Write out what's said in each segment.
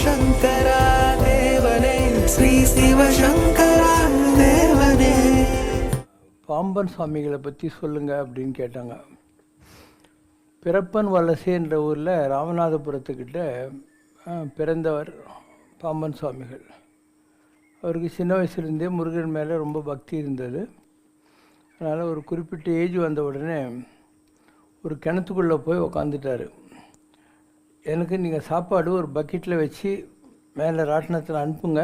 சிவசங்கரா தேவனே ஸ்ரீ சிவசங்கரா தேவனே பாம்பன் சுவாமிகளை பற்றி சொல்லுங்க அப்படின்னு கேட்டாங்க. பிறப்பன் வலசைன்ற ஊரில் ராமநாதபுரத்துக்கிட்ட பிறந்தவர் பாம்பன் சுவாமிகள். அவருக்கு சின்ன வயசுலேருந்தே முருகன் மேலே ரொம்ப பக்தி இருந்தது. அதனால் ஒரு குறிப்பிட்ட ஏஜ் வந்த உடனே ஒரு கிணத்துக்குள்ளே போய் உக்காந்துட்டார். எனக்கு நீங்கள் சாப்பாடு ஒரு பக்கெட்டில் வச்சு மேலே ராட்டினத்தில் அனுப்புங்க.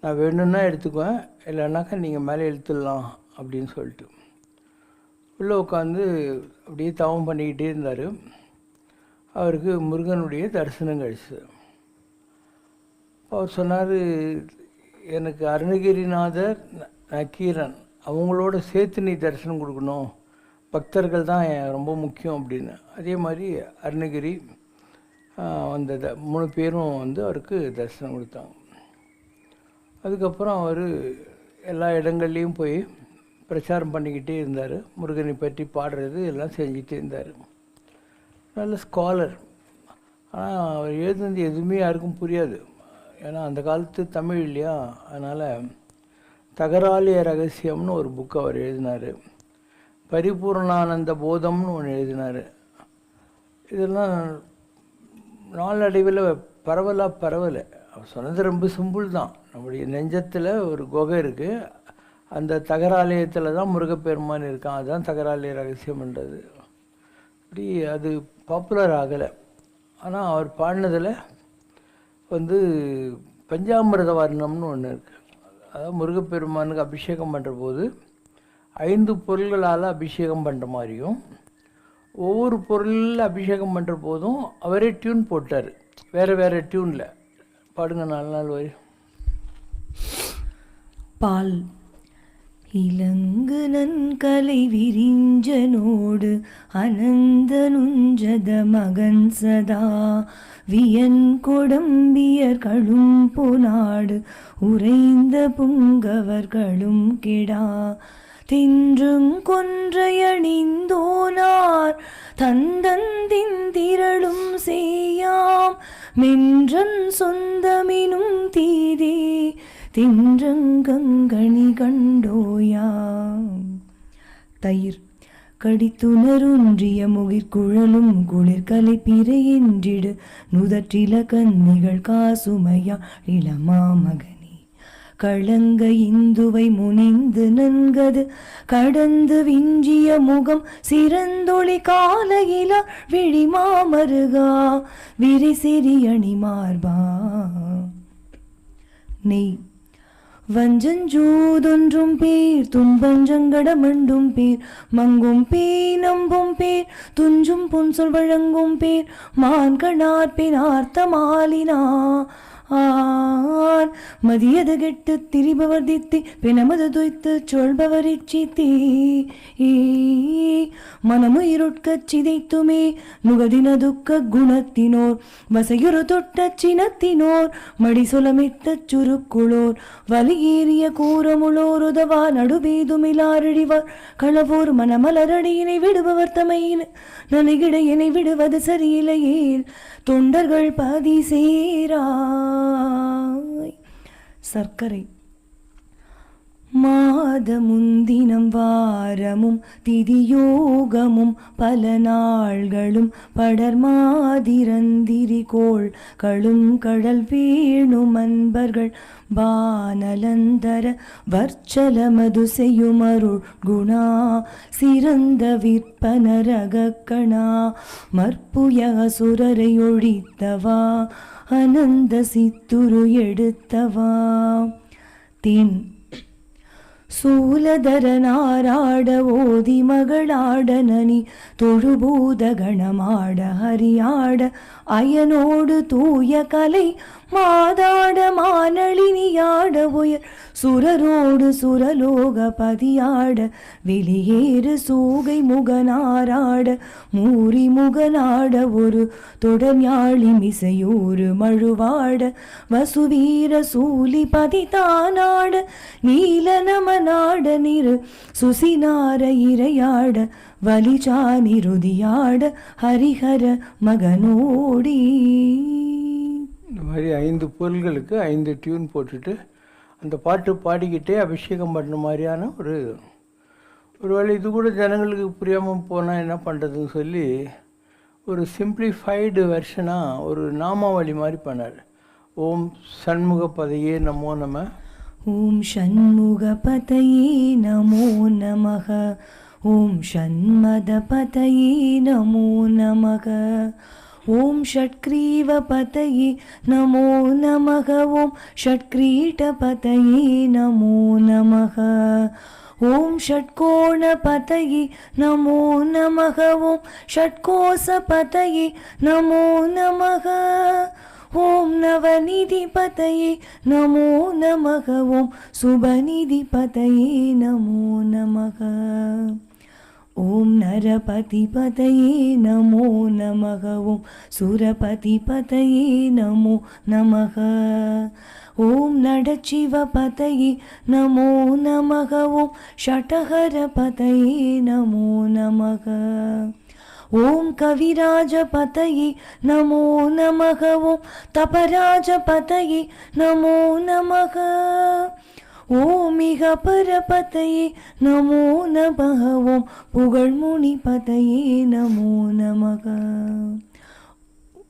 நான் வேணும்னா எடுத்துக்குவேன். இல்லைன்னாக்கா நீங்கள் மேலே இழுத்துடலாம் அப்படின்னு சொல்லிட்டு. உள்ளே உட்காந்து அப்படியே தவம் பண்ணிக்கிட்டே இருந்தார். அவருக்கு முருகனுடைய தரிசனம் கழிச்சு அவர் சொன்னார் எனக்கு அருணகிரிநாதர் நக்கீரன் அவங்களோட சேர்த்து நீ தரிசனம் கொடுக்கணும். பக்தர்கள் தான் ரொம்ப முக்கியம் அப்படின்னு. அதே மாதிரி அருணகிரி அந்த த- மூணு பேரும் வந்து அவருக்கு தரிசனம் கொடுத்தாங்க. அதுக்கப்புறம் அவர் எல்லா இடங்கள்லையும் போய் பிரச்சாரம் பண்ணிக்கிட்டே இருந்தார். முருகனை பற்றி பாடுறது எல்லாம் செஞ்சுட்டே இருந்தார். நல்ல ஸ்காலர் ஆனால் அவர் எழுதுனது எதுவுமே யாருக்கும் புரியாது. ஏன்னா அந்த காலத்து தமிழ் இல்லையா? அதனால் தகராலிய ரகசியம்னு ஒரு புக் அவர் எழுதினார். பரிபூர்ணானந்த போதம்னு ஒன்று எழுதினார். இதெல்லாம் நாளடைவில் பரவலாக பரவலை. அவர் சொன்னது ரொம்ப சிம்பிள் தான். நம்முடைய நெஞ்சத்தில் ஒரு குகை இருக்குது அந்த தகராலயத்தில் தான் முருகப்பெருமான் இருக்கான். அதுதான் தகராலய ரகசியம்ன்றது. இப்படி அது பாப்புலர் ஆகலை. ஆனால் அவர் பாடினதில் வந்து பஞ்சாமிரத வர்ணம்னு ஒன்று இருக்குது அதாவது முருகப்பெருமானுக்கு அபிஷேகம் பண்ணுற போது ஐந்து பொருள்களால் அபிஷேகம் பண்ணுற மாதிரியும் ஒவ்வொரு பொருளில் அபிஷேகம் பண்ணுற போதும் அவரே டியூன் போட்டார். வேறு வேறு டியூனில் பாடுங்க நாலு நாள் வரை. பால். இலங்கு நன்கலை விரிஞ்சனோடு அனந்த நுஞ்சத மகன் சதா. வியன் கொடம்பியர்களும் பொனாடு உறைந்த புங்கவர்களும் கெடா. தின்றும் கொன்றையணிந்தோனார். தந்தந்தின் திரளும் செய்யாம். மென்றன் சொந்தமினும் தீதே. தின்றங்கங்கணி கண்டோயாம். தயிர் கடித்துணருன்றிய முகிர்குழலும் குளிர்கலை பிறையென்றிடு. நுதற்றில கன்னிகள் காசுமையா இளமாமகன் களங்க இந்துவை முனிந்து நன்கது கடந்து விஞ்சிய முகம் சிறந்தொளி காலையிலா விழிமாமருகா. விரிசிறி அணி மார்பா நெய். வஞ்சஞ்சூதொன்றும் பேர் துன்பஞ்சங்கட மண்டும் பேர் மங்கும் பேய் நம்பும் பேர் துஞ்சும் புன்சொல் வழங்கும் பேர் மான்கணார் ஆர்த்தமாலினா. ஆர். மதியது கெட்டு திரிபவர் தித்தி பிணமது துய்த்து சொல்பவர் இச்சித்தி மனமுயிருட்கச் சிதைத்துமே நுகதின துக்க குணத்தினோர் வசையுறு தொட்ட சினத்தினோர் மடிசொலமிட்ட சுருக்குளோர் வலியேறிய கூறமுளோர் உதவா நடுபேதுமிலாரழிவார் களவோர் மனமலரடியினை விடுபவர் தமையின் நலிகிடையினை விடுவது சரியில்லையேல் தொண்டர்கள் பதி சேரா சர்க்கரை. மாதமுந்தினம் வாரமும் திதியோகமும் பல நாள்களும் படர் மாதிரந்திரிகோள் களும் கடல் வீணும் அன்பர்கள் வானலந்தர வர்ச்சல மதுசெய்யுமருள் குணா சிறந்த விற்பனரகக்கணா மற்புய அசுரரை ஒழித்தவா அனந்த சித்துரு எடுத்தவா. தின் சூலதரனாராட ஓதி மகளாட நனி தொழுபூத கணமாட ஹரியாட அயனோடு தூய கலை மாதாட மானளினியாட உயர். சுரரோடு சுரலோக பதியாட வெளியேறு சூகை முகனாராட மூரி முகனாட ஒரு தொடர்ஞாழி மிசையூறு மழுவாட வசுவீர சூலி பதிதானாட நீல நமனாட நிறு சுசினார இரையாட வலிஜானிருதியாட ஹரிஹர மகனோடி. இந்த மாதிரி ஐந்து பொருள்களுக்கு ஐந்து டியூன் போட்டுட்டு அந்த பாட்டு பாடிக்கிட்டே அபிஷேகம் பண்ண மாதிரியான ஒரு ஒரு வேளை இது கூட ஜனங்களுக்கு புரியாமல் போனால் என்ன பண்ணுறதுன்னு சொல்லி ஒரு சிம்பிளிஃபைடு வெர்ஷனாக ஒரு நாமாவளி மாதிரி பண்ணார். ஓம் சண்முக பதையே நமோ நம. ஓம் சண்முக பதையே நமோ நமக. ஓம் ஷண்மதபதயே நமோ நமக. ஓம் ஷட்க்ரீவபதயே நமோ நமக. ஓம் ஷட்க்ரீட்டபதயே நமோ நமக. ஓம் ஷட்கோணபதயே நமோ நமக. ஓம் ஷட்கோசபதயே நமோ நமக. ஓம் நவநிதிபதயே நமோ நமக. ஓம் சுபநிதிபதயே நமோ நமக. ॐ नरपतिपतये नमो नमः ॐ सुरपतिपतये नमो नमः ॐ नडचिवपतये नमो नमः ॐ षटहरपतये नमो नमः ॐ कविराजपतये नमो नमः ॐ तपराजपतये नमो नमः ஓமிக பரபதையே நமோ நமக ஓம் புகழ்முனி பதையே நமோ நமக.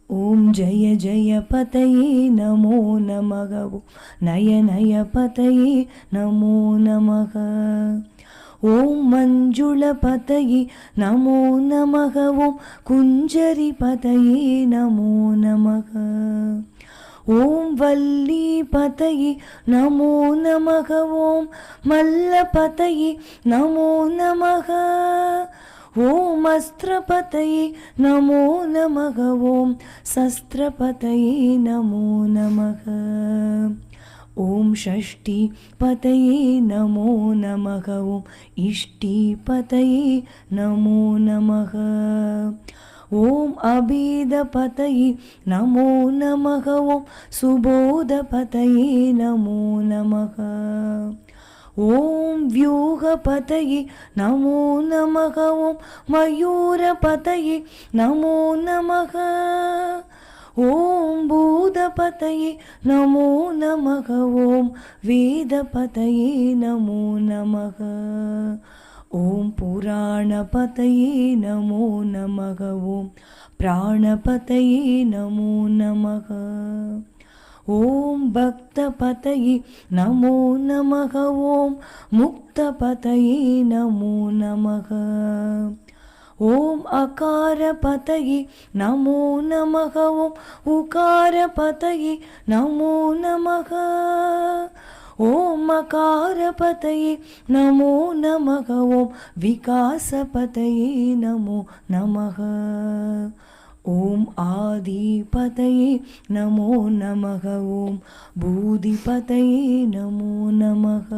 ஓம் ஜய ஜய பதையே நமோ நமக ஓம் நய நய பதையே நமோ நமக. ஓம் மஞ்சுள பதையே நமோ நமக ஓம் குஞ்சரி பதையே நமோ நமக. ஓம் வல்லி பதயி நமோ நமக ஓம் மல்ல பதயி நமோ நமக. ஓம் அஸ்திரபதயி நமோ நமக ஓம் சஸ்திரபதயி நமோ நமக. ஓம் ஷஷ்டி பதயே நமோ நமக ஓம் இஷ்டி பதயே நமோ நமக. ஓம் அபீத பதையே நமோ நமக ஓம் சுபோத பதையே நமோ நமக ஓம் வியூகபதையே நமோ நமக ஓம் மயூரபதையே நமோ நமக ஓம் பூதபதையே நமோ நமக ஓம் வேதபதையே நமோ நமக ॐ पुराणपतये नमो नमः ॐ प्राणपतये नमो नमः ॐ भक्तपतये नमो नमः ॐ मुक्तपतये नमो नमः ॐ अकारपतये नमो नमः ॐ उकारपतये नमो नमः ஓம் அகார பதையே நமோ நமக ஓம் விகாச பதையே நமோ நமக. ஓம் ஆதிபதையே நமோ நமக ஓம் பூதிபதையே நமோ நமக.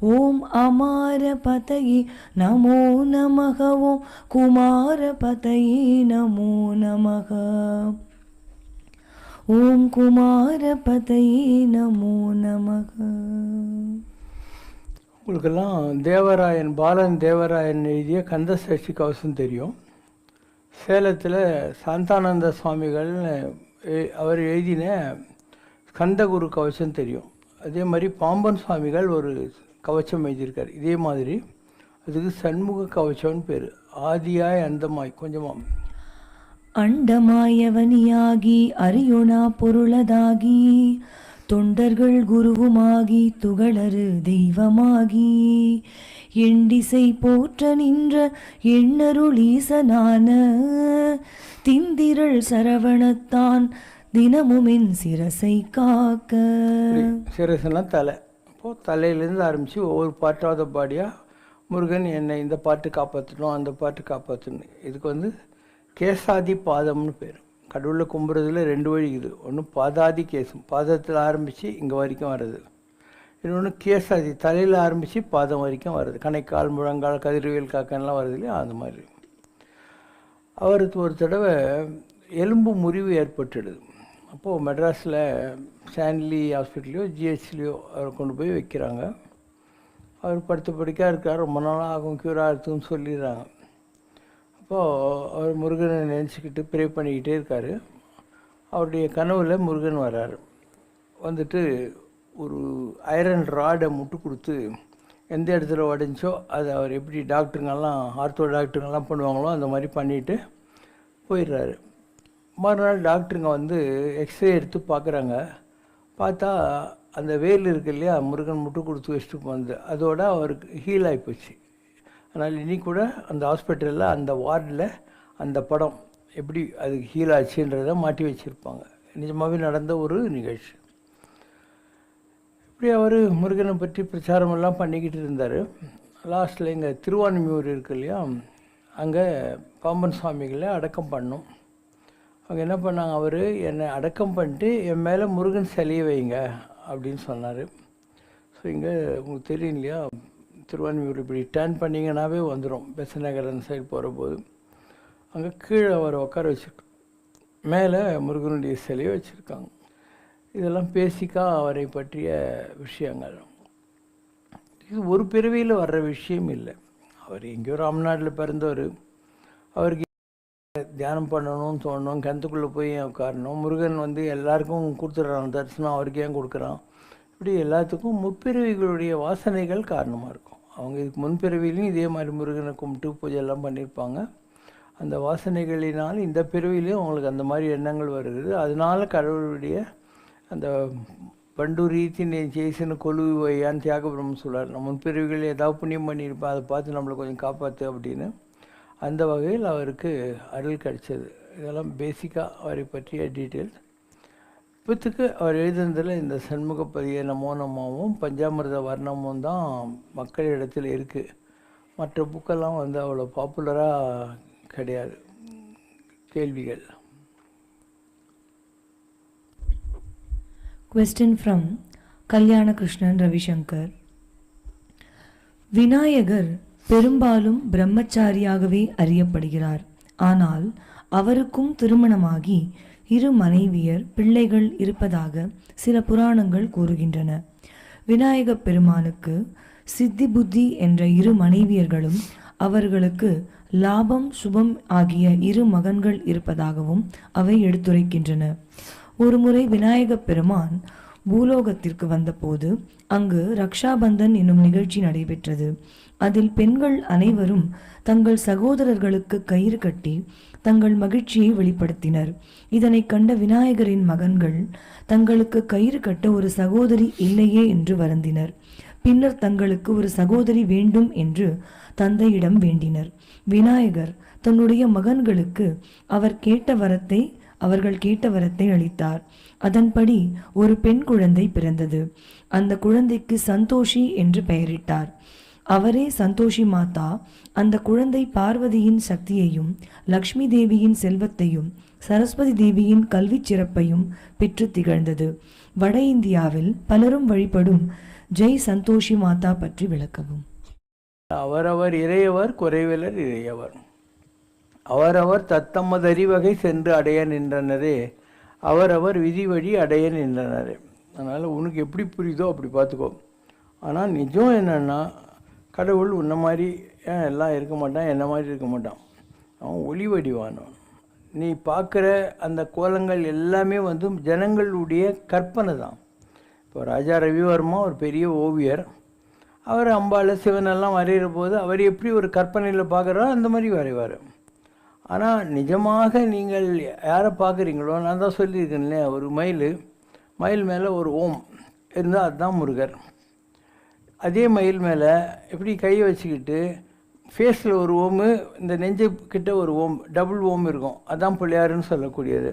ஓம் அமாரபதையே நமோ நமக ஓம் குமாரபதையே நமோ நமக. ॐ குமாரபதையே நமோ நமக. உங்களுக்கெல்லாம் தேவராயன் பாலன் தேவராயன் எழுதிய கந்த சஷ்டி கவசம் தெரியும். சேலத்தில் சந்தானந்த சுவாமிகள்னு அவர் எழுதின கந்தகுரு கவசம் தெரியும். அதே மாதிரி பாம்பன் சுவாமிகள் ஒரு கவச்சம் எழுதியிருக்கார். இதே மாதிரி அதுக்கு சண்முக கவச்சம்னு பேர். ஆதியாய் அந்தமாய் கொஞ்சமாக அண்டமாயவனியாகி அரியுணா பொருளதாகி தொண்டர்கள் குருவுமாகி துகளரு தெய்வமாகி. எண்டிசை போற்ற நின்ற எண்ணருளீசனான திந்திரள் சரவணத்தான் தினமுமின் சிரசை காக்க. சிரசெல்லாம் தலை. அப்போது தலையிலேருந்து ஆரம்பித்து ஒவ்வொரு பாட்டாவது பாடியாக முருகன் என்னை இந்த பாட்டு காப்பாற்றணும் அந்த பாட்டு காப்பாற்றணும் இதுக்கு வந்து கேசாதி பாதம்னு பேர். கடவுளை கும்புறதுல ரெண்டு வழி இருக்குது. ஒன்று பாதாதி கேசம். பாதத்தில் ஆரம்பித்து இங்கே வரைக்கும் வர்றது. இன்னொன்று கேசாதி தலையில் ஆரம்பித்து பாதம் வரைக்கும் வருது கணைக்கால் முழங்கால் கதிர்வேல் காக்கன்லாம் வருது இல்லையா? அந்த மாதிரி. அவருக்கு ஒரு தடவை எலும்பு முறிவு ஏற்பட்டுடுது. அப்போது மெட்ராஸில் சாண்ட்லி ஹாஸ்பிட்டலையோ ஜிஹெச்லேயோ அவரை கொண்டு போய் வைக்கிறாங்க. அவர் படுத்த படிக்காக இருக்கார். ரொம்ப நாளாக ஆகும் க்யூர் ஆகுதுன்னு சொல்லிடுறாங்க. அப்போது அவர் முருகனை நினச்சிக்கிட்டு ப்ரே பண்ணிக்கிட்டே இருக்கார். அவருடைய கனவில் முருகன் வர்றார். வந்துட்டு ஒரு ஐரன் ராடை முட்டு கொடுத்து எந்த இடத்துல உடஞ்சோ அதை அவர் எப்படி டாக்டருங்கெல்லாம் ஆர்த்தோ டாக்டருங்கெல்லாம் பண்ணுவாங்களோ அந்த மாதிரி பண்ணிவிட்டு போயிடுறாரு. மறுநாள் டாக்டருங்க வந்து எக்ஸ்ரே எடுத்து பார்க்குறாங்க. பார்த்தா அந்த வேல் இருக்கு இல்லையா முருகன் முட்டு கொடுத்து வச்சுட்டு வந்து அதோட அவருக்கு ஹீல் ஆகிப்போச்சு அதனால் இனி கூட அந்த ஹாஸ்பிட்டலில் அந்த வார்டில் அந்த படம் எப்படி அது ஹீல் ஆச்சுன்றதை மாட்டி வச்சுருப்பாங்க. நிஜமாகவே நடந்த ஒரு நிகழ்ச்சி. இப்படி அவர் முருகனை பற்றி பிரச்சாரமெல்லாம் பண்ணிக்கிட்டு இருந்தார். லாஸ்ட்டில் இங்கே திருவான்மியூர் இருக்கு இல்லையா? அங்கே பாம்பன் சுவாமிகளை அடக்கம் பண்ணோம். அவங்க என்ன பண்ணாங்க? அவர் என்னை அடக்கம் பண்ணிட்டு என் மேலே முருகன் சிலையை வைங்க அப்படின்னு சொன்னார். ஸோ இங்கே உங்களுக்கு தெரியும் இல்லையா? திருவான்மியூர் இப்படி டேர்ன் பண்ணிங்கனாவே வந்துடும் பெசநகர் அந்த சைடு போகிறபோது அங்கே கீழே அவரை உட்கார வச்சுருக்கோம். மேலே முருகனுடைய சிலையை வச்சுருக்காங்க. இதெல்லாம் பேசிக்காக அவரை பற்றிய விஷயங்கள். இது ஒரு பிறவியில் வர்ற விஷயம் இல்லை. அவர் எங்கேயோ ராம்நாட்டில் பிறந்தவர். அவருக்கு தியானம் பண்ணணும்னு தோணணும் கிணத்துக்குள்ளே போய் உட்காரணும். முருகன் வந்து எல்லாருக்கும் கொடுத்துட்றான். தரிசனம் அவருக்கு ஏன் கொடுக்குறான்? இப்படி எல்லாத்துக்கும் முற்பிறவிகளுடைய வாசனைகள் காரணமாக இருக்கும். அவங்க இதுக்கு முன்பிறவிலையும் இதே மாதிரி முருகனை கும்பிட்டு பூஜை எல்லாம் பண்ணியிருப்பாங்க. அந்த வாசனைகளினால் இந்த பிறவிலையும் அவங்களுக்கு அந்த மாதிரி எண்ணங்கள் வருகிறது. அதனால கடவுளுடைய அந்த பண்டூரீத்தின் ஜெய்சனு கொலுவையான்னு தியாகபுரம் சொல்கிறார் நம்ம முன்பிறவிகள் ஏதாவது புண்ணியம் பண்ணியிருப்பேன் அதை பார்த்து நம்மளை கொஞ்சம் காப்பாற்று அப்படின்னு. அந்த வகையில் அவருக்கு அருள் கிடைச்சது. இதெல்லாம் பேசிக்காக அவரை பற்றிய டீட்டெயில்ஸ் இப்போத்துக்கு அவர் எழுதுனதில் இந்த சண்முகப்பதிய நமோ நமவும் பஞ்சாமிர்த வர்ணமும் தான் மக்களிடத்தில் இருக்குது மற்ற புக்கெல்லாம் வந்து அவ்வளோ பாப்புலராக கிடையாது. கேள்விகள். கொஸ்டின் ஃப்ரம் கல்யாண கிருஷ்ணன் ரவிசங்கர் விநாயகர் பெரும்பாலும் பிரம்மச்சாரியாகவே அறியப்படுகிறார். ஆனால் அவருக்கும் திருமணமாகி இரு மனைவியர் பிள்ளைகள் இருப்பதாக சில புராணங்கள் கூறுகின்றன. விநாயகப் பெருமானுக்கு சித்தி புத்தி என்ற இரு மனைவியர்களும் அவர்களுக்கு லாபம் சுபம் ஆகிய இரு மகன்கள் இருப்பதாகவும் அவை எடுத்துரைக்கின்றன. ஒருமுறை விநாயகப் பெருமான் பூலோகத்திற்கு வந்தபோது அங்கு ரக்ஷாபந்தன் என்னும் நிகழ்ச்சி நடைபெற்றது. அதில் பெண்கள் அனைவரும் தங்கள் சகோதரர்களுக்கு கயிறு கட்டி தங்கள் மகிழ்ச்சியை வெளிப்படுத்தினர். இதனை கண்ட விநாயகரின் மகன்கள் தங்களுக்கு கயிறு கட்ட ஒரு சகோதரி இல்லையே என்று வருந்தினர். பின்னர் தங்களுக்கு ஒரு சகோதரி வேண்டும் என்று தந்தையிடம் வேண்டினர். விநாயகர் தன்னுடைய மகன்களுக்கு அவர் கேட்ட வரத்தை அவர்கள் கேட்ட வரத்தை அளித்தார். அதன்படி ஒரு பெண் குழந்தை பிறந்தது. அந்த குழந்தைக்கு சந்தோஷி என்று பெயரிட்டார். அவரே சந்தோஷி மாதா அந்த குழந்தை பார்வதியின் சக்தியையும் லக்ஷ்மி தேவியின் செல்வத்தையும் சரஸ்வதி தேவியின் கல்விச் சிறப்பையும் பெற்று திகழ்ந்தது. வட இந்தியாவில் பலரும் வழிபடும் ஜெய் சந்தோஷி மாதா பற்றி விளக்கவும். அவரவர் இறையவர் குறைவிலர் இறையவர். அவரவர் தத்தமதறிவகை சென்று அடைய நின்றனரே. அவரவர் விதி வழி அடைய நின்றனரே. அதனால் உனக்கு எப்படி புரியுதோ அப்படி பார்த்துக்கோ. ஆனால் நிஜம் என்னென்னா கடவுள் உன்ன மாதிரி ஏன் எல்லாம் இருக்க மாட்டான் என்ன மாதிரி இருக்க மாட்டான்? அவன் ஒளி வடிவானவன் நீ பார்க்குற அந்த கோலங்கள் எல்லாமே வந்து ஜனங்களுடைய கற்பனை தான். இப்போ ராஜா ரவிவர்மா ஒரு பெரிய ஓவியர். அவர் அம்பால சிவனெல்லாம் வரைகிற போது அவர் எப்படி ஒரு கற்பனையில் பார்க்குறோ அந்த மாதிரி வரைவார். ஆனால் நிஜமாக நீங்கள் யாரை பார்க்குறீங்களோ நான் தான் சொல்லியிருக்கேன்ல ஒரு மயில். மயில் மேலே ஒரு ஓம் இருந்தால் அதுதான் முருகர். அதே மயில் மேலே எப்படி கையை வச்சுக்கிட்டு ஃபேஸில் ஒரு ஓமு இந்த நெஞ்சு கிட்ட ஒரு ஓம் டபுள் ஓம் இருக்கும். அதான் பிள்ளையாருன்னு சொல்லக்கூடியது.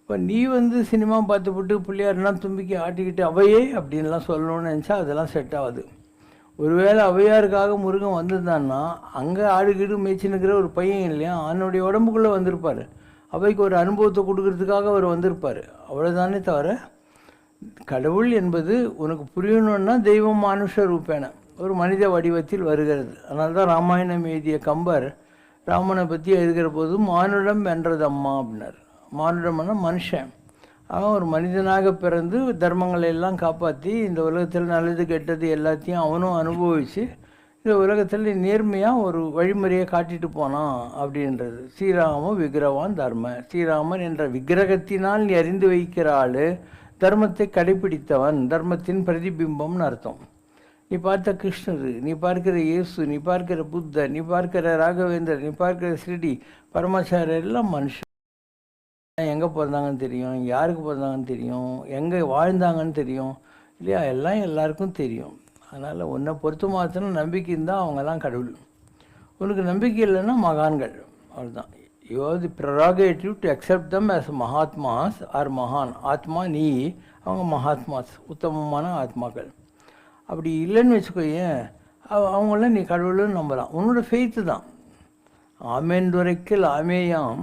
இப்போ நீ வந்து சினிமா பார்த்துப்புட்டு பிள்ளையார்லாம் தும்பிக்கி ஆட்டிக்கிட்டு அவையே அப்படின்லாம் சொல்லணும்னு நினச்சா அதெல்லாம் செட் ஆகுது. ஒருவேளை அவையாருக்காக முருகன் வந்திருந்தான்னா அங்கே ஆடுகீடு மேய்ச்சினுக்கிற ஒரு பையன் இல்லையா அவனுடைய உடம்புக்குள்ளே வந்திருப்பார். அவைக்கு ஒரு அனுபவத்தை கொடுக்கறதுக்காக அவர் வந்திருப்பார். அவ்வளோதானே தவிர கடவுள் என்பது உனக்கு புரியணும்னா தெய்வம் மானுஷ ரூபேன ஒரு மனித வடிவத்தில் வருகிறது. அதனால தான் ராமாயணம் எழுதிய கம்பர் ராமனை பற்றி எழுதுகிற போது மானுடம் வென்றது அம்மா அப்படின்னார் மானுடம்னா மனுஷன். அவன் ஒரு மனிதனாக பிறந்து தர்மங்களை எல்லாம் காப்பாற்றி இந்த உலகத்தில் நல்லது கெட்டது எல்லாத்தையும் அவனும் அனுபவித்து இந்த உலகத்தில் நேர்மையாக ஒரு வழிமுறையை காட்டிட்டு போனான் அப்படின்றது. ஸ்ரீராம விக்கிரவான் தர்ம. ஸ்ரீராமன் என்ற விக்கிரகத்தினால் நீ அறிந்து வைக்கிற ஆள். தர்மத்தை கடைபிடித்தவன் தர்மத்தின் பிரதிபிம்பம்னு அர்த்தம். நீ பார்த்த கிருஷ்ணர் நீ பார்க்கிற இயேசு நீ பார்க்கிற புத்த நீ பார்க்கிற ராகவேந்தர் நீ பார்க்கிற ஸ்ரீடி பரமாச்சாரியர் எல்லாம் மனுஷன். எங்கே பிறந்தாங்கன்னு தெரியும் யாருக்கு பிறந்தாங்கன்னு தெரியும் எங்கே வாழ்ந்தாங்கன்னு தெரியும். இல்லையா? எல்லாம் எல்லாருக்கும் தெரியும். அதனால் உன்னை பொறுத்து மாத்திரம் நம்பிக்கை இருந்தால் அவங்கெல்லாம் கடவுள். உனக்கு நம்பிக்கை இல்லைன்னா மகான்கள். அவ்வளோதான் you are the prerogative to accept them as mahatmas are மகான் ஆத்மா நீ அவங்க மகாத்மாஸ் உத்தமமான ஆத்மாக்கள். அப்படி இல்லைன்னு வச்சுக்கோயேன் அவங்களாம் அவங்கள நீ கடவுள்னு நம்பலாம். உன்னோட ஃபெய்த்து தான். ஆமென்றுரைக்கல் ஆமேயாம்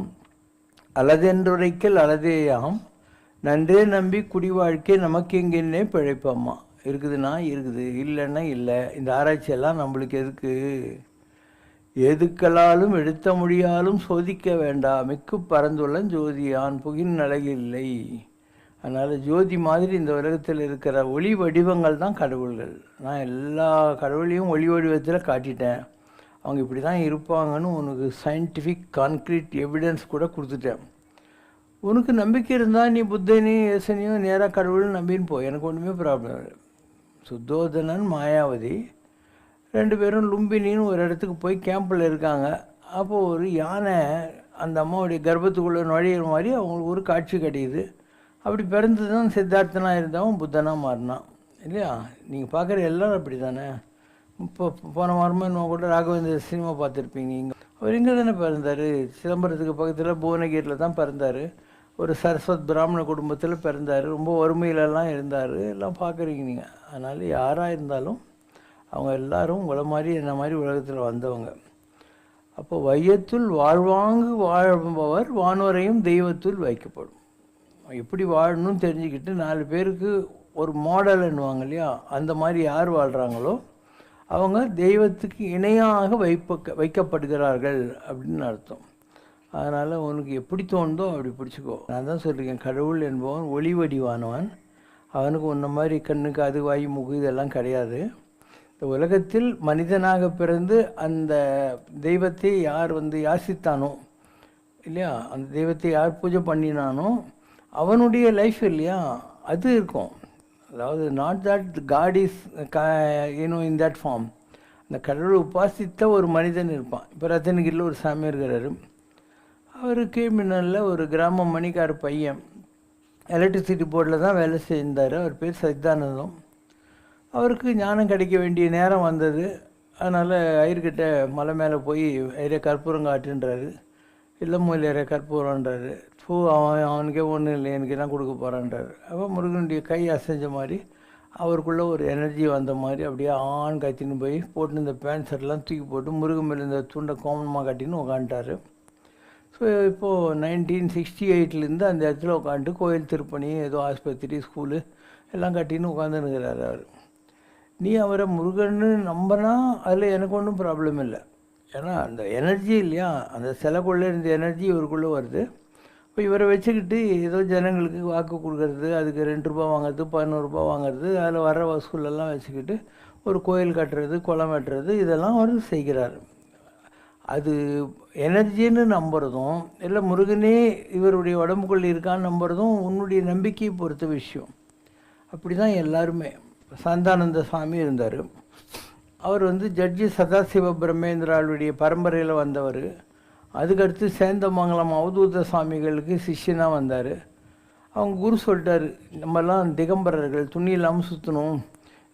அலதென்றுரைக்கில் அலதேயாம். நன்றே நம்பி குடி வாழ்க்கை நமக்கு எங்கன்னே பிழைப்பம்மா. இருக்குதுன்னா இருக்குது இல்லைன்னா இல்லை. இந்த ஆராய்ச்சியெல்லாம் நம்மளுக்கு எதுக்கு? எதுக்களாலும் எடுத்த முடியாலும் சோதிக்க வேண்டாம் மிக்கு பறந்துள்ள ஜோதியான் புகின் அழகில்லை. அதனால் ஜோதி மாதிரி இந்த உலகத்தில் இருக்கிற ஒளி வடிவங்கள் தான் கடவுள்கள். நான் எல்லா கடவுளையும் ஒளி வடிவத்தில் காட்டிட்டேன். அவங்க இப்படி தான் இருப்பாங்கன்னு உனக்கு சயின்டிஃபிக் கான்க்ரீட் எவிடன்ஸ் கூட கொடுத்துட்டேன். உனக்கு நம்பிக்கை இருந்தால் நீ புத்தனையும் இயேசனையும் நேராக கடவுள்னு நம்பின்னு போ. எனக்கு ஒன்றுமே ப்ராப்ளம் இல்லை. சுத்தோதனன் மாயாவதி. ரெண்டு பேரும் லும்பினின்னு ஒரு இடத்துக்கு போய் கேம்பில் இருக்காங்க. அப்போது ஒரு யானை அந்த அம்மாவுடைய கர்ப்பத்துக்குள்ளே நுழையிற மாதிரி அவங்களுக்கு ஒரு காட்சி கிடையுது. அப்படி பிறந்து தான் சித்தார்த்தனாக இருந்தவன் புத்தனாக மாறினான். இல்லையா? நீங்கள் பார்க்குற எல்லாரும் அப்படி தானே இப்போ போன வாரமாக இன்னும் கூட ராகவேந்திர சினிமா பார்த்துருப்பீங்க இங்கே. அவர் இங்கே தானே பிறந்தார்? சிதம்பரத்துக்கு பக்கத்தில் புவனகிரியில் தான் பிறந்தார். ஒரு சரஸ்வத் பிராமண குடும்பத்தில் பிறந்தார். ரொம்ப வறுமையிலலாம் இருந்தார். எல்லாம் பார்க்குறீங்க நீங்கள் அதனால் யாராக இருந்தாலும் அவங்க எல்லாரும் உங்களை மாதிரி என்ன மாதிரி உலகத்தில் வந்தவங்க. அப்போ வையத்துள் வாழ்வாங்கு வாழ்பவர் வானோரையும் தெய்வத்துள் வைக்கப்படும். எப்படி வாழணும்னு தெரிஞ்சுக்கிட்டு நாலு பேருக்கு ஒரு மாடல்ன்னுவாங்க இல்லையா? அந்த மாதிரி யார் வாழ்கிறாங்களோ அவங்க தெய்வத்துக்கு இணையாக வைப்ப வைக்கப்படுகிறார்கள் அப்படின்னு அர்த்தம். அதனால் உனக்கு எப்படி தோணுதோ அப்படி பிடிச்சிக்கோ. நான் தான் சொல்லியிருக்கேன் கடவுள் என்பவன் ஒளி வடிவானவன் அவனுக்கு உன்ன மாதிரி கண்ணுக்கு அது வாய் முகு இதெல்லாம் கிடையாது. இந்த உலகத்தில் மனிதனாக பிறந்து அந்த தெய்வத்தை யார் வந்து யாசித்தானோ இல்லையா? அந்த தெய்வத்தை யார் பூஜை பண்ணினானோ அவனுடைய லைஃப் இல்லையா? அது இருக்கும். அதாவது not that God is you know in that form அந்த கடவுளை உபாசித்த ஒரு மனிதன் இருப்பான். இப்போ ரத்தனகிரியில் ஒரு சாமி இருக்கிறாரு. அவர் கீழ்மின்னலில் ஒரு கிராம மணிக்கார பையன் எலக்ட்ரிசிட்டி போர்டில் தான் வேலை செய்திருந்தார் அவர் பேர் சச்சிதானந்தம். அவருக்கு ஞானம் கிடைக்க வேண்டிய நேரம் வந்தது. அதனால் ஐயர்கிட்ட மலை மேலே போய் ஐயரே கற்பூரம் காட்டுன்றாரு. இல்லை மூலையரே கற்பூரன்றாரு பூ அவன் அவனுக்கே ஒன்றும் இல்லை எனக்கு தான் கொடுக்க போகிறான்றாரு அப்போ முருகனுடைய கை அசைஞ்ச மாதிரி அவருக்குள்ளே ஒரு எனர்ஜி வந்த மாதிரி அப்படியே ஆண் கத்தின்னு போய் போட்டு இந்த பேண்ட் ஷர்ட்லாம் தூக்கி போட்டு முருகன் மேலே இந்த துண்டை கோமனமாக கட்டின்னு உக்காந்துட்டாரு. ஸோ இப்போது நைன்டீன் சிக்ஸ்டி எயிட்லேருந்து அந்த இடத்துல உட்காந்துட்டு கோயில் திருப்பணி ஏதோ ஆஸ்பத்திரி ஸ்கூலு எல்லாம் கட்டின்னு உட்காந்துருக்கிறாரு அவர். நீ அவரை முருகன்னு நம்பினா அதில் எனக்கு ஒன்றும் ப்ராப்ளம் இல்லை. ஏன்னா அந்த எனர்ஜி இல்லையா? அந்த சிலைக்குள்ளே இருந்த எனர்ஜி இவருக்குள்ளே வருது. இப்போ இவரை வச்சுக்கிட்டு ஏதோ ஜனங்களுக்கு வாக்கு கொடுக்கறது அதுக்கு ரெண்டு ரூபா வாங்குறது பதினோருபா வாங்குறது அதில் வர்ற வசூலெல்லாம் வச்சுக்கிட்டு ஒரு கோயில் கட்டுறது குளம் வெட்டுறது இதெல்லாம் அவர் செய்கிறார். அது எனர்ஜின்னு நம்புறதும் இல்லை முருகனே இவருடைய உடம்புக்குள்ளே இருக்கான்னு நம்புறதும் உன்னுடைய நம்பிக்கையை பொறுத்த விஷயம். அப்படி தான் எல்லாருமே. சந்தானந்த சுவாமி இருந்தார். அவர் வந்து ஜட்ஜி சதாசிவ பிரம்மேந்திராளுடைய பரம்பரையில் வந்தவர். அதுக்கடுத்து சேந்தமங்கலம் அவதூத சுவாமிகளுக்கு சிஷ்யனாக வந்தார். அவங்க குரு சொல்லிட்டார் நம்மலாம் திகம்பரர்கள் துணி இல்லாமல் சுற்றணும்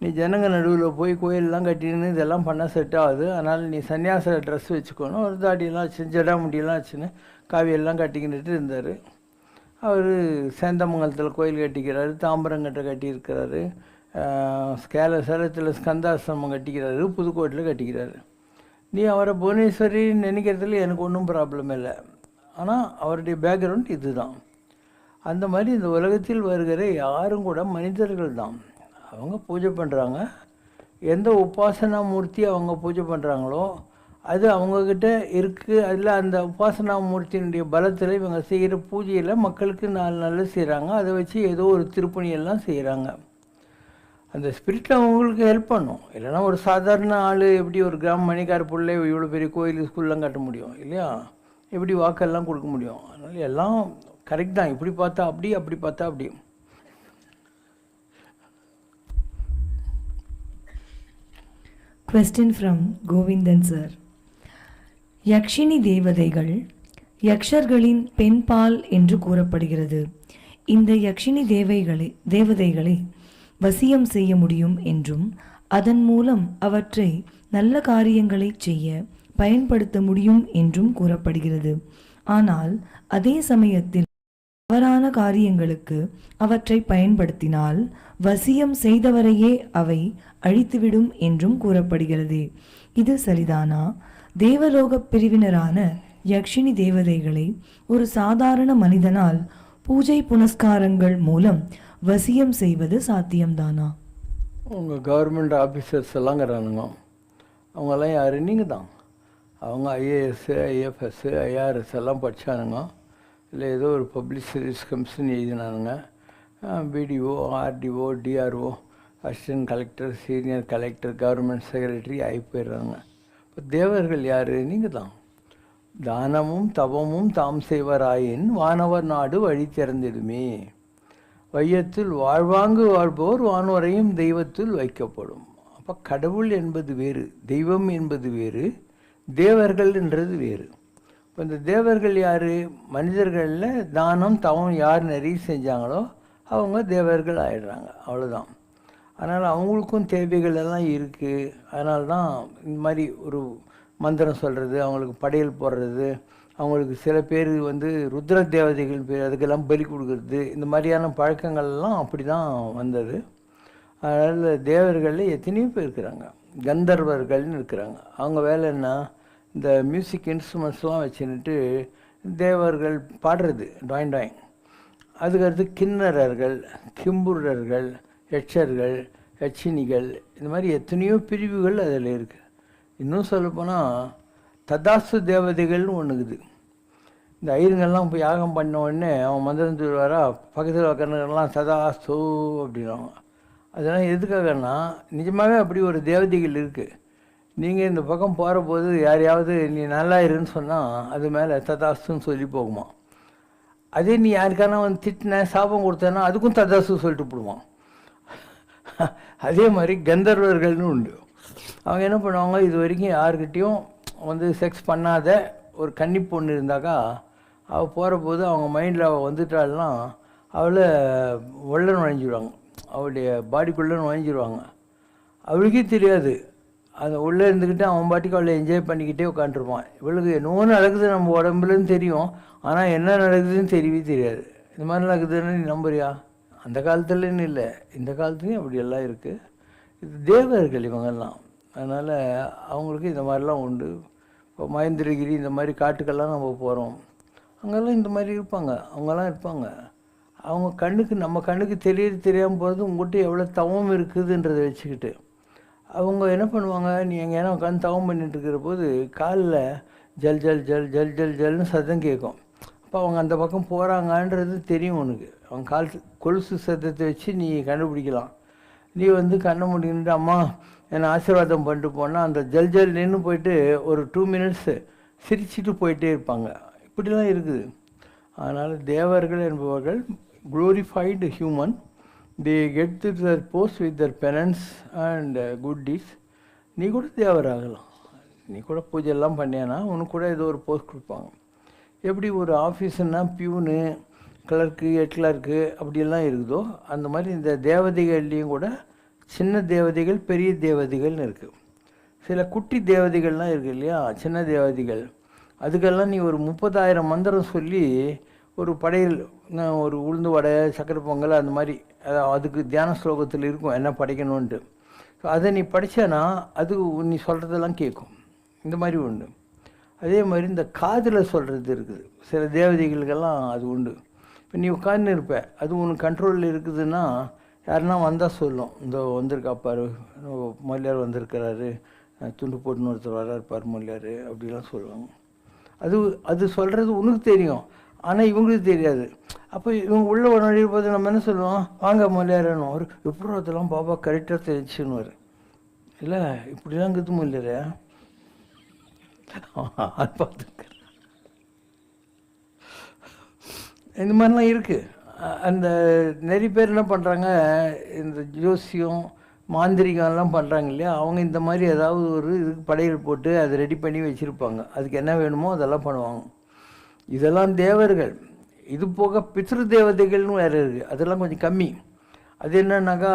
நீ ஜனங்க நடுவில் போய் கோயிலெலாம் கட்டின்னு இதெல்லாம் பண்ண செட் ஆகுது. அதனால் நீ சன்னியாச ட்ரெஸ் வச்சுக்கணும் ஒரு தாடியெல்லாம் வச்சு ஜடா முடியெல்லாம் வச்சுன்னு காவியெல்லாம் கட்டிக்கிட்டு இருந்தார். அவர் சேந்தமங்கலத்தில் கோயில் கட்டிக்கிறாரு தாம்பரங்கட்டை கட்டியிருக்கிறாரு. கேல சேலத்தில் ஸ்கந்தாசிரமம் கட்டிக்கிறாரு புதுக்கோட்டையில் கட்டிக்கிறாரு. நீ அவரை புவனேஸ்வரின்னு நினைக்கிறதுல எனக்கு ஒன்றும் ப்ராப்ளம் இல்லை. ஆனால் அவருடைய பேக்ரவுண்ட் இதுதான். அந்த மாதிரி இந்த உலகத்தில் வருகிற யாரும் கூட மனிதர்கள் தான். அவங்க பூஜை பண்ணுறாங்க எந்த உபாசனா மூர்த்தி அவங்க பூஜை பண்ணுறாங்களோ அது அவங்கக்கிட்ட இருக்குது அதில் அந்த உபாசனா மூர்த்தியினுடைய பலத்தில் இவங்க செய்கிற பூஜையில் மக்களுக்கு நாலு நல்ல செய்கிறாங்க அதை வச்சு ஏதோ ஒரு திருப்பணியெல்லாம் செய்கிறாங்க அந்த ஸ்பிரிட் அவங்களுக்கு ஹெல்ப் பண்ணும். இல்லைன்னா ஒரு சாதாரண ஆள் எப்படி ஒரு கிராம மணிக்கார பிள்ளை இவ்வளோ பெரிய கோயில் ஸ்கூல்லாம் கட்ட முடியும் இல்லையா? எப்படி வாக்கெல்லாம் கொடுக்க முடியும்? அதனால் எல்லாம் கரெக்ட் தான். இப்படி பார்த்தா அப்படி அப்படி பார்த்தா அப்படி. கொஸ்டின் ஃப்ரம் கோவிந்தன் சார் யக்ஷினி தேவதைகள் யக்ஷர்களின் பெண்பால் என்று கூறப்படுகிறது. இந்த யக்ஷினி தேவைகளை தேவதைகளை வசியம் செய்ய முடியும் என்றும் அதன் மூலம் அவற்றை நல்ல காரியங்களை செய்ய பயன்படுத்த முடியும் என்றும் கூறப்படுகிறது. ஆனால் அதே சமயத்தில் தவறான காரியங்களுக்கு அவற்றை பயன்படுத்தினால் வசியம் செய்தவரையே அவை அழித்துவிடும் என்றும் கூறப்படுகிறது. இது சரிதானா? தேவலோக பிரிவினரான யக்ஷினி தேவதைகளை ஒரு சாதாரண மனிதனால் பூஜை புனஸ்காரங்கள் மூலம் வசியம் செய்வது சாத்தியம்தானா? உங்கள் கவர்மெண்ட் ஆஃபீஸர்ஸ் எல்லாங்கிறானுங்க. அவங்கெல்லாம் யார்? நீங்கள் தான் அவங்க ஐஏஎஸ்ஸு ஐஎஃப்எஸ்ஸு ஐஆர்எஸ் எல்லாம் படித்தானுங்க இல்லை ஏதோ ஒரு public service commission எழுதினானுங்க. BDO RTO DRO assistant collector senior collector government secretary ஆகி போயிடுறாங்க இப்போ தேவர்கள் யார்? நீங்கள் தான் தானமும் தவமும் தாம் செய்வராயின் வானவர் நாடு வழி திறந்திடுமே. வையத்தில் வாழ்வாங்கு வாழ்பவர் வானவரையும் தெய்வத்தில் வைக்கப்படும். அப்போ கடவுள் என்பது வேறு தெய்வம் என்பது வேறு தேவர்கள் என்றது வேறு. இப்போ இந்த தேவர்கள் யார்? மனிதர்களில் தானம் தவம் யார் நிறைய செஞ்சாங்களோ அவங்க தேவர்கள் ஆயிடுறாங்க. அவ்வளோதான் அதனால் அவங்களுக்கும் தேவைகள் எல்லாம் இருக்குது அதனால தான் இந்த மாதிரி ஒரு மந்திரம் சொல்கிறது அவங்களுக்கு படையல் போடுறது அவங்களுக்கு சில பேர் வந்து ருத்ர தேவதைகள் பேர் அதுக்கெல்லாம் பலி கொடுக்கறது இந்த மாதிரியான பழக்கங்கள்லாம் அப்படி தான் வந்தது. அதனால் தேவர்களில் எத்தனையோ பேர் இருக்கிறாங்க. கந்தர்வர்கள்னு இருக்கிறாங்க. அவங்க வேலை என்ன? இந்த மியூசிக் இன்ஸ்ட்ருமெண்ட்ஸ்லாம் வச்சுன்னுட்டு தேவர்கள் பாடுறது டாயின் டாயின் அதுக்கடுத்து கிண்ணறர்கள் கிம்புரர்கள் யட்சர்கள் யட்சினிகள் இந்த மாதிரி எத்தனையோ பிரிவுகள் அதில் இருக்குது இன்னும் சொல்லப்போனால் ததாசு தேவதைகள்னு ஒன்று இருக்குது. இந்த ஐயருங்கள்லாம் போய் யாகம் பண்ண உடனே அவன் மந்திரம் தூருவாரா பக்கத்தில் உட்காந்துலாம் சதாசு அப்படின்னு அதெல்லாம் எதுக்காகன்னா நிஜமாகவே அப்படி ஒரு தேவதைகள் இருக்குது நீங்கள் இந்த பக்கம் போகிற போது யாரையாவது நீ நல்லா இருன்னு சொன்னால் அது மேலே ததாசுன்னு சொல்லி போகுமா? அதே நீ யாருக்கான வந்து திட்டின சாபம் கொடுத்தேன்னா அதுக்கும் ததாசு சொல்லிட்டு போடுவான். அதே மாதிரி கந்தர்வர்கள்னு உண்டு. அவங்க என்ன பண்ணுவாங்க? இது வரைக்கும் யாருக்கிட்டேயும் வந்து செக்ஸ் பண்ணாத ஒரு கன்னி பொண்ணு இருந்தாக்கா அவள் போகிற போது அவங்க மைண்டில் அவள் வந்துட்டாள்னா அவளை உள்ள நுழைஞ்சிடுவாங்க அவளுடைய பாடிக்குள்ளே நுழைஞ்சிருவாங்க அவளுக்கே தெரியாது. அந்த உள்ளே இருந்துக்கிட்டு அவன் பாட்டுக்கு அவளை என்ஜாய் பண்ணிக்கிட்டே உட்காந்துருப்பான் இவளுக்கு என்னவோ நடக்குது நம்ம உடம்புலன்னு தெரியும். ஆனால் என்ன நடக்குதுன்னு தெரியவே தெரியாது. இந்த மாதிரி நடக்குதுன்னு நீ நம்புறியா? அந்த காலத்துலன்னு இல்லை. இந்த காலத்துலேயும் அப்படியெல்லாம் இருக்குது இது தேவர்கள் இவங்கெல்லாம். அதனால் அவங்களுக்கு இந்த மாதிரிலாம் உண்டு. இப்போ மகேந்திரகிரி இந்த மாதிரி காட்டுக்கெல்லாம் நம்ம போகிறோம் அங்கெல்லாம் இந்த மாதிரி இருப்பாங்க. அவங்கெல்லாம் இருப்பாங்க. அவங்க கண்ணுக்கு நம்ம கண்ணுக்கு தெரிய தெரியாமல் போகிறது உங்கள்கிட்ட எவ்வளோ தவம் இருக்குதுன்றதை வச்சுக்கிட்டு. அவங்க என்ன பண்ணுவாங்க? நீ எங்கேனா உட்காந்து தவம் பண்ணிட்டு இருக்கிற போது காலில் ஜல் ஜல் ஜல் ஜல் ஜல் ஜல்னு சத்தம் கேட்கும். அப்போ அவங்க அந்த பக்கம் போகிறாங்கன்றது தெரியும் உனக்கு. அவங்க கால் கொலுசு சத்தத்தை வச்சு நீ கண்டுபிடிக்கலாம். நீ வந்து கண்ணை முடிக்கிட்டு அம்மா என்னை ஆசீர்வாதம் பண்ணிட்டு போனால் அந்த ஜல் ஜல் நின்று போயிட்டு ஒரு டூ மினிட்ஸு சிரிச்சிட்டு போயிட்டே இருப்பாங்க. இப்படிலாம் இருக்குது. அதனால் தேவர்கள் என்பவர்கள் glorified human they get to their post with their penance and good deeds நீ கூட தேவராகலாம். நீ கூட பூஜையெல்லாம் பண்ணியானா உனக்கு கூட ஏதோ ஒரு போஸ்ட் கொடுப்பாங்க. எப்படி ஒரு ஆஃபீஸுன்னா பியூனு கிளர்க்கு ஹெட் கிளர்க்கு அப்படியெல்லாம் இருக்குதோ அந்த மாதிரி இந்த தேவதைகள்லேயும் கூட சின்ன தேவதைகள் பெரிய தேவதைகள்னு இருக்குது சில குட்டி தேவதைகள்லாம் இருக்குது இல்லையா? சின்ன தேவதைகள். அதுக்கெல்லாம் நீ ஒரு முப்பதாயிரம் மந்திரம் சொல்லி ஒரு படையல் ஒரு உளுந்து வடை சக்கரை பொங்கல் அந்த மாதிரி அதுக்கு தியான ஸ்லோகத்தில் இருக்கும் என்ன படைக்கணுன்ட்டு ஸோ அதை நீ படித்தனா அது நீ சொல்கிறதெல்லாம் கேட்கும் இந்த மாதிரி உண்டு. அதே மாதிரி இந்த காதில் சொல்கிறது இருக்குது. சில தேவதைகளுக்கெல்லாம் அது உண்டு. இப்போ நீ உட்கார்ந்து இருப்ப அது உனக்கு கண்ட்ரோலில் இருக்குதுன்னா யாருன்னா வந்தால் சொல்லும். இந்த வந்திருக்கா பாரு. மொழியார் வந்திருக்கிறாரு. துண்டு போட்டுன்னு ஒருத்தர் வர்றாரு பாரு மொழியார் அப்படிலாம் சொல்லுவாங்க. அது அது சொல்கிறது உனக்கு தெரியும். ஆனால் இவங்களுக்கு தெரியாது. அப்போ இவங்க உள்ள ஒரு நுழைய போது நம்ம என்ன சொல்லுவோம்? வாங்க மொழியாரணும் ஒரு எப்படி அதெல்லாம் பாபா கரெக்டாக தெரிஞ்சுன்னு வரும் இல்லை இப்படிலாம் இருக்குது மொழியாரா பார்த்துக்க. இந்த மாதிரிலாம் இருக்குது அந்த நிறைய பேர் என்ன பண்ணுறாங்க இந்த ஜோசியம் மாந்திரிகம்லாம் பண்ணுறாங்க இல்லையா? அவங்க இந்த மாதிரி ஏதாவது ஒரு இதுக்கு படையல் போட்டு அதை ரெடி பண்ணி வச்சுருப்பாங்க. அதுக்கு என்ன வேணுமோ அதெல்லாம் பண்ணுவாங்க. இதெல்லாம் தேவர்கள். இது போக பித்ரு தேவதைகள்னு வேறு இருக்குது அதெல்லாம் கொஞ்சம் கம்மி. அது என்னன்னாக்கா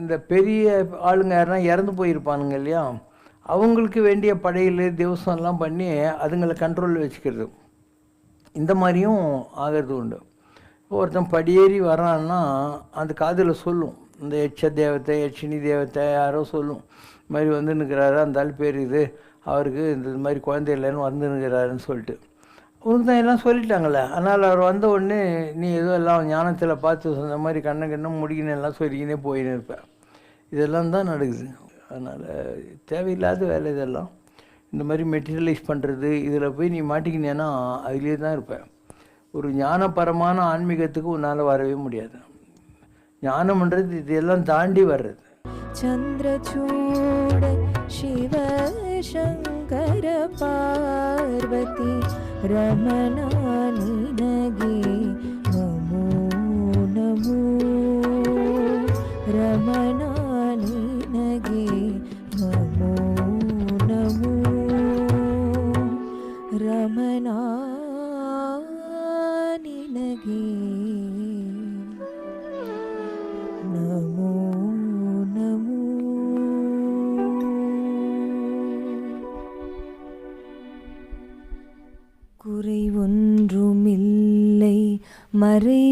இந்த பெரிய ஆளுங்க யாருன்னா இறந்து போயிருப்பானுங்க இல்லையா? அவங்களுக்கு வேண்டிய படையல் திவசம்லாம் பண்ணி அதுங்களை கண்ட்ரோலில் வச்சுக்கிறது. இந்த மாதிரியும் ஆகிறது உண்டு. ஒருத்தன் படியேறி வரான்னா அந்த காதில் சொல்லும். இந்த எச்ச தேவத்தை யட்சினி தேவத்தை யாரோ சொல்லும். இது மாதிரி வந்து நிற்கிறாரு அந்த ஆள் பேர் இது. அவருக்கு இந்த மாதிரி குழந்தை இல்லைன்னு வந்து நிற்கிறாருன்னு சொல்லிட்டு. உனக்கு தான் எல்லாம் சொல்லிட்டாங்களே அதனால் அவர் வந்த உடனே நீ ஏதோ எல்லாம் ஞானத்தில் பார்த்து சொன்ன மாதிரி கண்ணை கண்ணம் முடிக்கணும் எல்லாம் சொல்லிக்கினே போயின்னு இருப்பேன் இதெல்லாம் தான் நடக்குது. அதனால் தேவையில்லாத வேலை இதெல்லாம். இந்த மாதிரி மெட்டீரியலைஸ் பண்ணுறது இதில் போய் நீ மாட்டிக்கினேன்னா அதுலேயே தான் இருப்பேன் ஒரு ஞானபரமான ஆன்மீகத்துக்கு உன்னால் வரவே முடியாது. ஞானம்ன்றது இதெல்லாம் தாண்டி வர்றது. சந்திரச்சூட சிவ சங்கர பார்வதி ரமணானின Mari